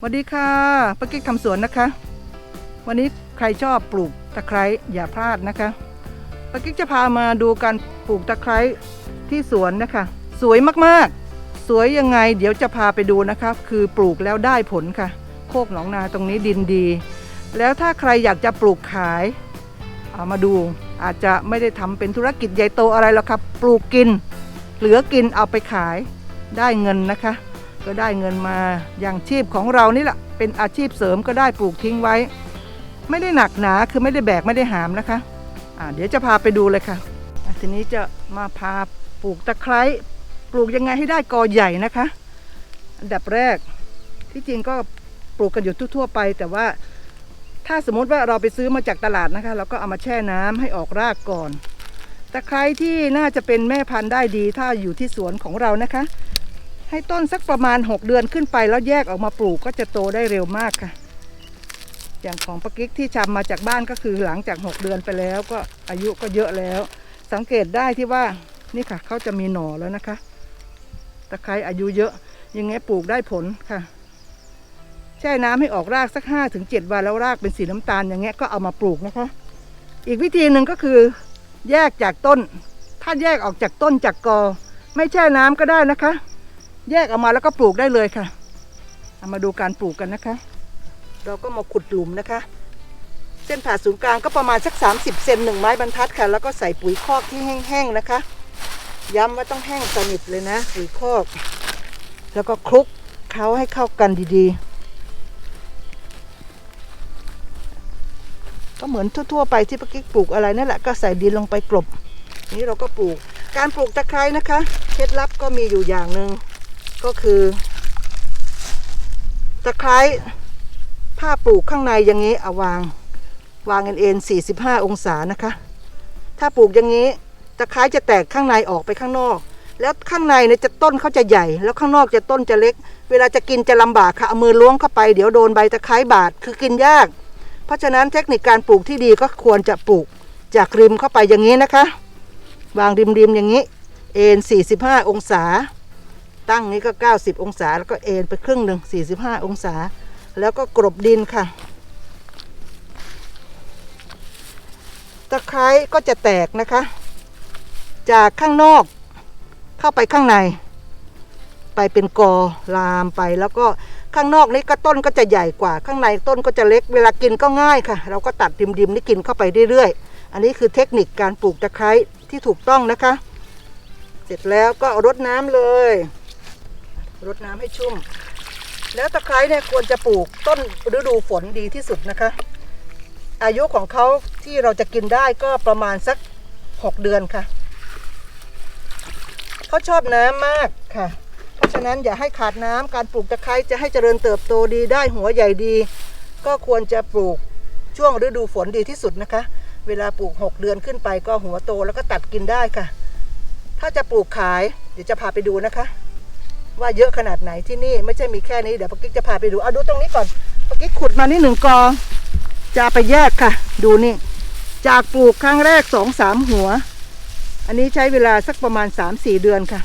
สวัสดีค่ะป้ากิ๊กทำสวนนะคะ วันนี้ใครชอบปลูกตะไคร้อย่าพลาดนะคะป้ากิ๊กจะพามาดูการปลูกตะไคร้ที่สวนนะคะ สวยมากๆ สวยยังไง เดี๋ยวจะพาไปดูนะคะคือปลูกแล้วได้ผลค่ะ โคกหนองนาตรงนี้ดินดี แล้วถ้าใครอยากจะปลูกขายเอามาดูอาจจะไม่ได้ทำเป็นธุรกิจใหญ่โตอะไรหรอกครับปลูกกิน เหลือกินเอาไปขายได้เงินนะคะ ก็ได้เงินมาอย่างชีพของเรานี่แหละเป็นอาชีพเสริมก็ได้ปลูกทิ้งไว้ ไม่ได้หนักหนาคือไม่ได้แบกไม่ได้หามนะคะอ่าเดี๋ยวจะพาไปดูเลยค่ะทีนี้จะมาพาปลูกตะไคร้ปลูกยังไงให้ได้กอใหญ่นะคะ อันดับแรกที่จริงก็ปลูกกันอยู่ทั่วๆไป แต่ว่าถ้าสมมติว่าเราไปซื้อมาจากตลาดนะคะ เราก็เอามาแช่น้ำให้ออกรากก่อนตะไคร้ที่น่าจะเป็นแม่พันธุ์ได้ดีถ้าอยู่ที่สวนของเรานะคะ ให้ต้นสักประมาณ 6 เดือนขึ้นไปแล้วแยกออกมาปลูกก็จะโตได้เร็วมากค่ะ อย่างของปะกิกที่ชำมาจากบ้านก็คือหลังจาก 6 เดือนไปแล้วก็อายุก็เยอะแล้ว สังเกตได้ที่ว่านี่ค่ะเขาจะมีหน่อแล้วนะคะตะไคร้อายุเยอะยังไงปลูกได้ผลค่ะ แช่น้ำให้ออกรากสัก5ถึง7วันแล้วรากเป็นสีน้ำตาลอย่างเงี้ยก็เอามาปลูกนะคะ อีกวิธีหนึ่งก็คือแยกจากต้น ถ้าแยกออกจากต้นจากกอ ไม่แช่น้ำก็ได้นะคะ แยกออกมาแล้วก็ปลูกได้เลยค่ะเอามาดูการปลูกกันนะคะ เราก็มาขุดหลุมนะคะ เส้นผ่าศูนย์กลางก็ประมาณสัก 30 เซนหนึ่งไม้บรรทัดค่ะ แล้วก็ใส่ปุ๋ยคอกที่แห้งๆนะคะ ย้ำว่าต้องแห้งสนิทเลยนะ ปุ๋ยคอก แล้วก็คลุกเขาให้เข้ากันดีๆ ก็เหมือนทั่วๆไปที่ปะกิ๊กปลูกอะไรนั่นแหละก็ใส่ดินลงไปกลบ นี้เราก็ปลูก การปลูกตะไคร้นะคะ เคล็ดลับก็มีอยู่อย่างหนึ่ง ก็คือตะไคร้ถ้าปลูกข้างในอย่างนี้เอาวาง วางเอ็นเอ็น45 องศานะคะ ถ้าปลูกอย่างนี้ตะไคร้จะแตกข้างในออกไปข้างนอก แล้วข้างในเนี่ยจะต้นเขาจะใหญ่ แล้วข้างนอกจะต้นจะเล็ก เวลาจะกินจะลำบากค่ะเอามือล้วงเข้าไปเดี๋ยวโดนใบตะไคร้บาดคือกินยาก เพราะฉะนั้นเทคนิคการปลูกที่ดีก็ควรจะปลูกจากริมเข้าไปอย่างนี้นะคะ วางริมๆอย่างนี้เอ็น45 องศา ตั้งนี้ก็ 90 องศา แล้วก็เอ็นไปครึ่งหนึ่ง45 องศา แล้วก็กรบดินค่ะ ตะไคร้ก็จะแตกนะคะ จากข้างนอกเข้าไปข้างใน ไปเป็นกอลามไปแล้วก็ข้างนอกนี้ก็ต้นก็จะใหญ่กว่าข้างในต้นก็จะเล็ก เวลากินก็ง่ายค่ะ เราก็ตัดริมๆนี่กินเข้าไปเรื่อยๆ อันนี้คือเทคนิคการปลูกตะไคร้ที่ถูกต้องนะคะ เสร็จแล้วก็รดน้ำเลย รดน้ำให้ชุ่ม แล้วตะไคร้เนี่ยควรจะปลูกต้นฤดูฝนดีที่สุดนะคะ อายุของเขาที่เราจะกินได้ก็ประมาณสัก 6 เดือนค่ะ เขาชอบน้ำมากค่ะ เพราะฉะนั้นอย่าให้ขาดน้ำการปลูกตะไคร้จะให้เจริญเติบโตดีได้หัวใหญ่ดี ก็ควรจะปลูกช่วงฤดูฝนดีที่สุดนะคะ เวลาปลูก 6 เดือนขึ้นไปก็หัวโตแล้วก็ตัดกินได้ค่ะ ถ้าจะปลูกขายเดี๋ยวจะพาไปดูนะคะ ว่าเยอะขนาดไหนที่นี่ไม่ใช่มีแค่นี้เดี๋ยวปกิ๊กจะพาไปดูเอาดูตรงนี้ก่อนปกิ๊กขุดมานี่หนึ่งกอง จะไปแยกค่ะ ดูนี่ จากปลูกครั้งแรกสองสามหัว อันนี้ใช้เวลาสักประมาณสามสี่เดือนค่ะ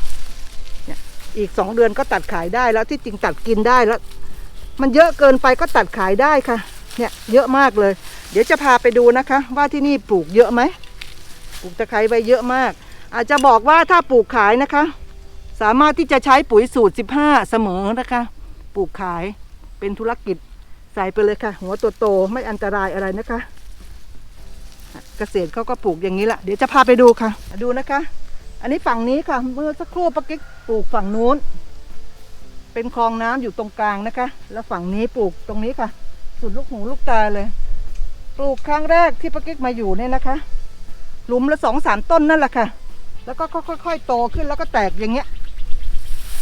เนี่ยอีกสองเดือนก็ตัดขายได้แล้วที่จริงตัดกินได้แล้ว มันเยอะเกินไปก็ตัดขายได้ค่ะ เนี่ยเยอะมากเลย เดี๋ยวจะพาไปดูนะคะ ว่าที่นี่ปลูกเยอะไหมปลูกตะไคร้ไว้เยอะมาก อาจจะบอกว่าถ้าปลูกขายนะคะ สามารถที่จะใช้ปุ๋ยสูตร 15 เสมอนะคะ ปลูกขายเป็นธุรกิจใส่ไปเลยค่ะ หัวตัวโตไม่อันตรายอะไรนะคะ เกษตรเขาก็ปลูกอย่างนี้แหละเดี๋ยวจะพาไปดูค่ะ ดูนะคะ อันนี้ฝั่งนี้ค่ะ เมื่อสักครู่ปะกิ๊กปลูกฝั่งนู้น เป็นคลองน้ำอยู่ตรงกลางนะคะ แล้วฝั่งนี้ปลูกตรงนี้ค่ะ สุดลูกหูลูกตาเลย ปลูกครั้งแรกที่ปะกิ๊กมาอยู่เนี่ยนะคะ หลุมละสองสามต้นนั่นแหละค่ะ แล้วก็ค่อยๆโตขึ้นแล้วก็แตกอย่างเงี้ย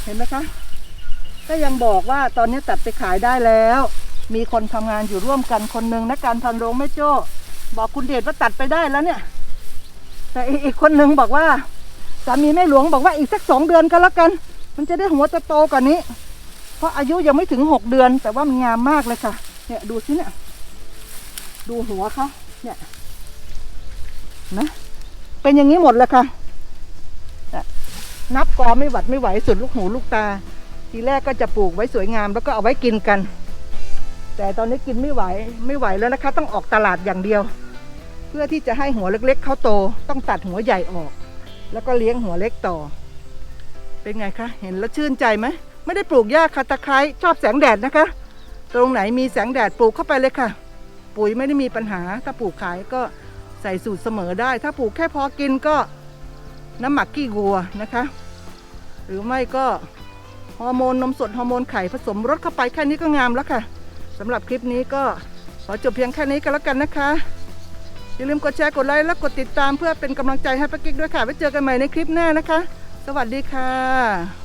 เห็นไหมคะ ก็ยังบอกว่าตอนนี้ตัดไปขายได้แล้ว มีคนทำงานอยู่ร่วมกันคนหนึ่งนะการพันโรงแม่โจ้ บอกคุณเดชว่าตัดไปได้แล้วเนี่ย แต่อีกอีกคนหนึ่งบอกว่าสามีแม่หลวงบอกว่าอีกสักสองเดือนก็แล้วกัน มันจะได้หัวจะโตกว่านี้ เพราะอายุยังไม่ถึงหกเดือน แต่ว่ามันงามมากเลยค่ะ เนี่ยดูสิเนี่ย ดูหัวเขาเนี่ยนะเป็นอย่างนี้หมดเลยค่ะ นับกอไม่หวัดไม่ไหวสุดลูกหูลูกตา ทีแรกก็จะปลูกไว้สวยงามแล้วก็เอาไว้กินกัน แต่ตอนนี้กินไม่ไหวไม่ไหวแล้วนะคะ ต้องออกตลาดอย่างเดียว เพื่อที่จะให้หัวเล็กๆเขาโต ต้องตัดหัวใหญ่ออก แล้วก็เลี้ยงหัวเล็กต่อ เป็นไงคะ เห็นแล้วชื่นใจไหมไม่ได้ปลูกหญ้าค่ะตะไคร้ชอบแสงแดดนะคะ ตรงไหนมีแสงแดดปลูกเข้าไปเลยค่ะ ปุ๋ยไม่ได้มีปัญหา ถ้าปลูกขายก็ใส่สูตรเสมอได้ ถ้าปลูกแค่พอกินก็ น้ำหมักกี้วัวนะคะ หรือไม่ก็ฮอร์โมนนมสดฮอร์โมนไข่ผสมรสเข้าไปแค่นี้ก็งามแล้วค่ะสำหรับคลิปนี้ก็ขอจบเพียงแค่นี้ก็แล้วกันนะคะ อย่าลืมกดแชร์กดไลค์และกดติดตามเพื่อเป็นกำลังใจให้ป้ากิ๊กด้วยค่ะไว้เจอกันใหม่ในคลิปหน้านะคะ สวัสดีค่ะ